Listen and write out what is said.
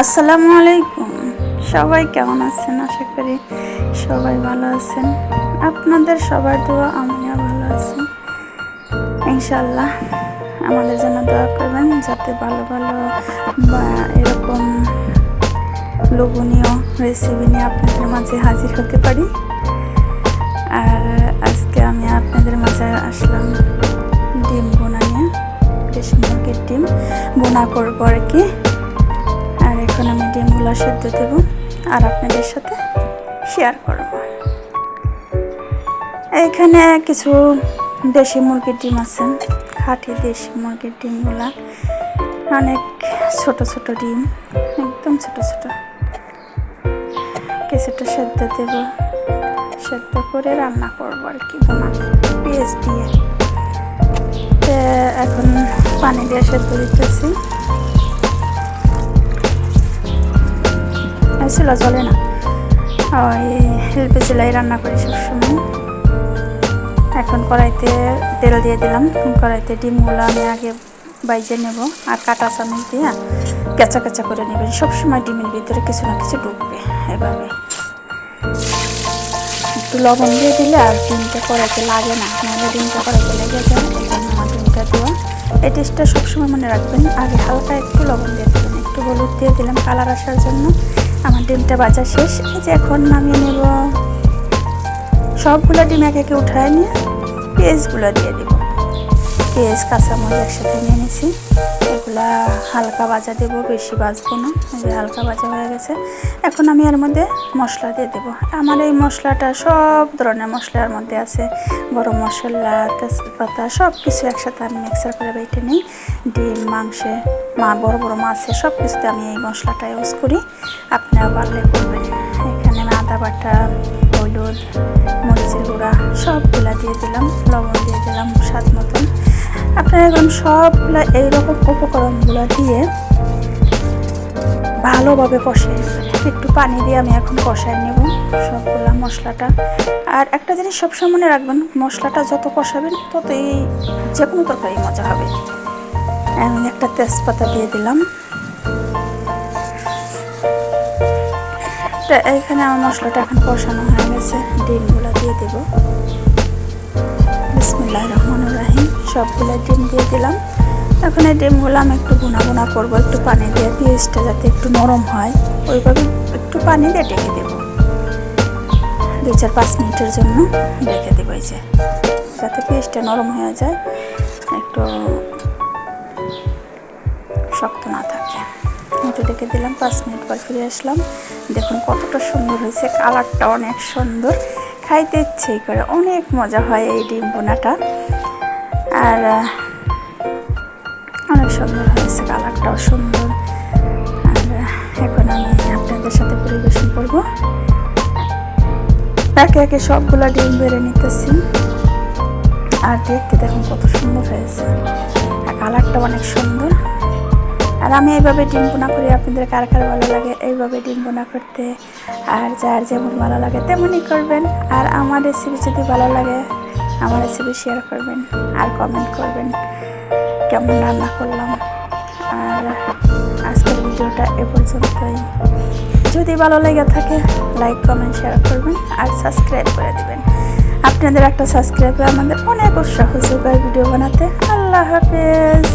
আসসালামু আলাইকুম। সবাই কেমন আছেন? আশা করি সবাই ভালো আছেন। আপনাদের সবার দোয়া, আমিও ভালো আছি। ইনশাল্লাহ আমাদের জন্য দোয়া করবেন যাতে ভালো ভালো, বা এরকম লোভনীয় রেসিপি নিয়ে আপনাদের মাঝে হাজির হতে পারি। আর আজকে আমি আপনাদের মাঝে আসলাম ডিম বোনা নিয়ে। দেশি ডিম বোনা করব আর কি। ডিমগুলো সেদ্ধ দেব আর আপনাদের সাথে শেয়ার করব। এখানে কিছু দেশি মুরগির ডিম আছে, খাঁটি দেশি মুরগির ডিমগুলা অনেক ছোট ছোট ডিম, একদম ছোট ছোট। কিছুটা সেদ্ধ দেব, সেদ্ধ করে রান্না করব আর কি পেঁয়াজ দিয়ে। এখন পানি দিয়ে সেদ্ধ দিতেছি। ছিল চলে না। ওই হেল্পে চুলাই রান্না করি সবসময়। এখন কড়াইতে তেল দিয়ে দিলাম। কড়াইতে ডিমগুলো আমি আগে বাইজে নেব। আর কাটা চামচ দিয়ে কেঁচা কেঁচা করে নেবেন। সবসময় ডিমের ভিতরে কিছু না কিছু ঢুকবে এভাবে। একটু লবণ দিয়ে দিলে আর ডিমটা কড়াইতে লাগে না। নাহলে ডিমটা কড়াইতে লেগে যায়। জন্য আমার ডিমটা দেওয়া। এই টেস্টটা সবসময় মনে রাখবেন। আগে হালকা একটু লবণ দিয়ে দিয়ে দিলাম কালার আসার জন্য। আমার ডিমটা বাজা শেষ। এই যে এখন নামিয়ে নেব। সবগুলো ডিম এক একে উঠায় নিয়ে পেঁয়াজগুলো দিয়ে দেব। পেঁয়াজ, কাঁচামরিচ একসাথে নিয়ে নিয়েছি। এগুলা হালকা ভাজা দেবো, বেশি ভাজবো না। যে হালকা ভাজা হয়ে গেছে। এখন আমি এর মধ্যে মশলা দিয়ে দেবো। আমার এই মশলাটা সব ধরনের মশলার মধ্যে আছে। গরম মশলা, তেজপাতা সব কিছু একসাথে আমি মিক্সার করে বেটে নিই। ডিম, মাংসে, মা, বড় বড় মাছে সব কিছুতে আমি এই মশলাটা ইউজ করি। আপনারা পারলে করবেন। এখানে আদা বাটা, হলুদ, মরিচের গুঁড়া সবগুলা দিয়ে দিলাম। লবণ দিয়ে দিলাম স্বাদ মতন। আপনারা এরকম সবগুলো এইরকম উপকরণগুলো দিয়ে ভালোভাবে কষাই একটু পানি দিয়ে আমি এখন কষাই নেব সবগুলা মশলাটা। আর একটা জিনিস সবসময় মনে রাখবেন, মশলাটা যত কষাবেন ততই যে কোনো তরকারি মজা হবে। আমি একটা তেজপাতা দিয়ে দিলাম। তা এইখানে আমার মশলাটা এখন কষানো হয়ে গেছে। ডিমগুলো দিয়ে দেবো। বিসমুল্লাহ রহমান রাহিম সবগুলো ডিম দিয়ে দিলাম। এখন এই ডিমগুলো আমি একটু বোনা বোনা করব, একটু পানি দিয়ে পেঁয়াজটা যাতে একটু নরম হয়। ওইভাবে একটু পানি দিয়ে ডেকে দেব। দুই চার পাঁচ মিনিটের জন্য ডেকে দেবো এই যে। যাতে পেঁয়াজটা নরম হয়ে যায়, একটু শক্ত না থাকে। একটু ডেকে দিলাম, পাঁচ মিনিট পর ফিরে আসলাম। দেখুন কতটা সুন্দর হয়েছে, কালারটা অনেক সুন্দর। খাইতে ইচ্ছেই করে, অনেক মজা হয় এই ডিম বোনাটা আর অনেক সুন্দর হয়েছে কালারটাও সুন্দর। আর এখন আমি আপনাদের সাথে পরিবেশন করব। একে একে সবগুলো ডিম বেড়ে নিতেছি। আর দেখতে দেখুন কত সুন্দর হয়েছে। আর কালারটা অনেক সুন্দর। আর আমি এইভাবে ডিম বোনা করি, আপনাদের কার কার ভালো লাগে এইভাবে ডিম বোনা করতে। আর যার যেমন ভালো লাগে তেমনই করবেন। আর আমার রেসিপি যদি ভালো লাগে আমার রেসিপি শেয়ার করবেন আর কমেন্ট করবেন কেমন রান্না করলাম। আর আজকের ভিডিওটা এ পর্যন্তই। যদি ভালো লেগে থাকে লাইক কমেন্ট শেয়ার করবেন আর সাবস্ক্রাইব করে দেবেন। আপনাদের একটা সাবস্ক্রাইবে আমাদের অনেক উৎসাহ যোগায় ভিডিও বানাতে। আল্লাহ হাফেজ।